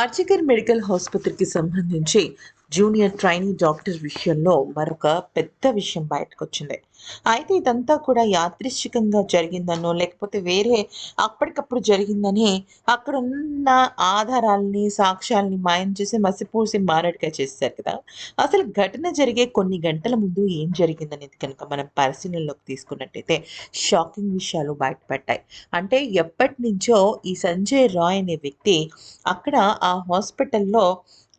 RG Kar medical ఆసుపత్రికి సంబంధించి junior trainee doctor విషయంలో మరొక పెద్ద విషయం బయటకు వచ్చింది అయితే ఇదంతా కూడా యాదృశ్చికంగా జరిగిందనో లేకపోతే వేరే అప్పటికప్పుడు జరిగిందని అక్కడ ఉన్న ఆధారాలని సాక్ష్యాలని మాయం చేసి మసిపూసి మారడిగా చేశారు కదా. అసలు ఘటన జరిగే కొన్ని గంటల ముందు ఏం జరిగిందనేది కనుక మనం పరిశీలనలోకి తీసుకున్నట్టయితే షాకింగ్ విషయాలు బయటపడ్డాయి. అంటే ఎప్పటి నుంచో ఈ సంజయ్ రాయ్ అనే వ్యక్తి అక్కడ ఆ హాస్పిటల్లో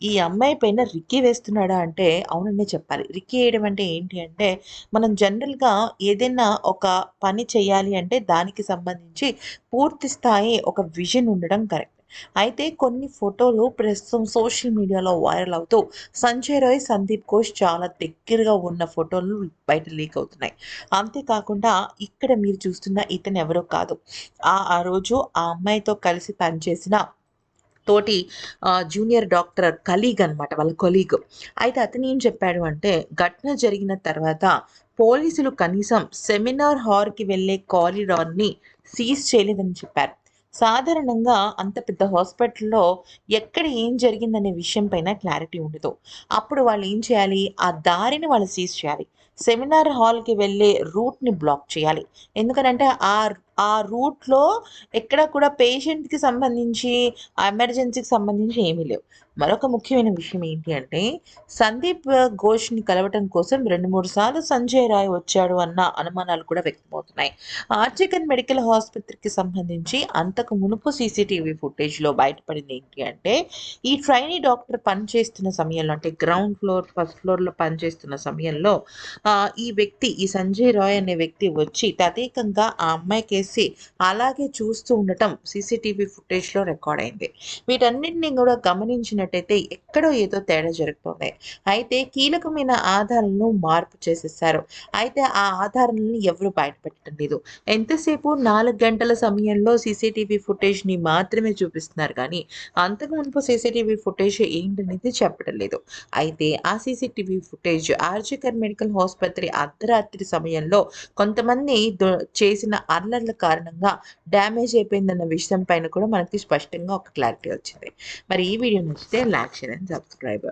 ఈ అమ్మాయి పైన రిక్కీ వేస్తున్నాడా అంటే అవుననే చెప్పాలి. రిక్కీ వేయడం అంటే ఏంటి అంటే మనం జనరల్గా ఏదైనా ఒక పని చేయాలి అంటే దానికి సంబంధించి పూర్తి స్థాయి ఒక విజన్ ఉండడం కరెక్ట్. అయితే కొన్ని ఫోటోలు ప్రస్తుతం సోషల్ మీడియాలో వైరల్ అవుతూ సంజయ్ రాయ్ సందీప్ ఘోష్ చాలా దగ్గరగా ఉన్న ఫోటోలు బయట లీక్ అవుతున్నాయి. అంతేకాకుండా ఇక్కడ మీరు చూస్తున్న ఇతను ఎవరో కాదు. ఆ ఆ రోజు ఆ అమ్మాయితో కలిసి పనిచేసిన తోటి జూనియర్ డాక్టర్ కలీగ్ అనమాట వాళ్ళ కొలీగ్ అయితే అతను ఏం చెప్పాడు అంటే ఘటన జరిగిన తర్వాత పోలీసులు కనీసం సెమినార్ హాల్కి వెళ్ళే కారిడార్ని సీజ్ చేయలేదని చెప్పారు. సాధారణంగా అంత పెద్ద హాస్పిటల్లో ఎక్కడ ఏం జరిగిందనే విషయం పైన క్లారిటీ ఉండదు. అప్పుడు వాళ్ళు ఏం చేయాలి? ఆ దారిని వాళ్ళు సీజ్ చేయాలి. సెమినార్ హాల్కి వెళ్ళే రూట్ని బ్లాక్ చేయాలి. ఎందుకనంటే ఆ ఆ రూట్లో ఎక్కడ కూడా పేషెంట్కి సంబంధించి ఎమర్జెన్సీకి సంబంధించి ఏమీ లేవు. మరొక ముఖ్యమైన విషయం ఏంటి అంటే సందీప్ ఘోష్ని కలవటం కోసం రెండు మూడు సార్లు సంజయ్ రాయ్ వచ్చాడు అన్న అనుమానాలు కూడా వ్యక్తమవుతున్నాయి. ఆర్జికన్ మెడికల్ ఆసుపత్రికి సంబంధించి అంతకు మునుపు సీసీటీవీ ఫుటేజ్లో బయటపడింది ఏంటి అంటే ఈ ట్రైనీ డాక్టర్ పనిచేస్తున్న సమయంలో అంటే గ్రౌండ్ ఫ్లోర్ ఫస్ట్ ఫ్లోర్లో పనిచేస్తున్న సమయంలో ఈ వ్యక్తి ఈ సంజయ్ రాయ్ అనే వ్యక్తి వచ్చి తదేకంగా ఆ అమ్మాయి కేసు అలాగే చూస్తూ ఉండటం సీసీటీవీ ఫుటేజ్లో రికార్డ్ అయింది. వీటన్నిటిని కూడా గమనించినట్టయితే ఎక్కడో ఏదో తేడా జరుగుతుంది అయితే కీలకమైన ఆధారాలను మార్పు చేసేసారు. అయితే ఆ ఆధారాలను ఎవరు బయటపెట్టడం లేదు. ఎంతసేపు నాలుగు గంటల సమయంలో సీసీటీవీ ఫుటేజ్ని మాత్రమే చూపిస్తున్నారు కానీ అంతకు మునుపు సీసీటీవీ ఫుటేజ్ ఏంటనేది చెప్పడం లేదు. అయితే ఆ సీసీటీవీ ఫుటేజ్ ఆర్జికర్ మెడికల్ ఆసుపత్రి అర్ధరాత్రి సమయంలో కొంతమంది దొ- చేసిన అల్లర్ల కారణంగా డ్యామేజ్ అయిపోయిందన్న విషయం పైన కూడా మనకి స్పష్టంగా ఒక క్లారిటీ వచ్చింది. మరి ఈ వీడియో నచ్చితే లైక్ షేర్ అండ్ సబ్స్క్రైబ్.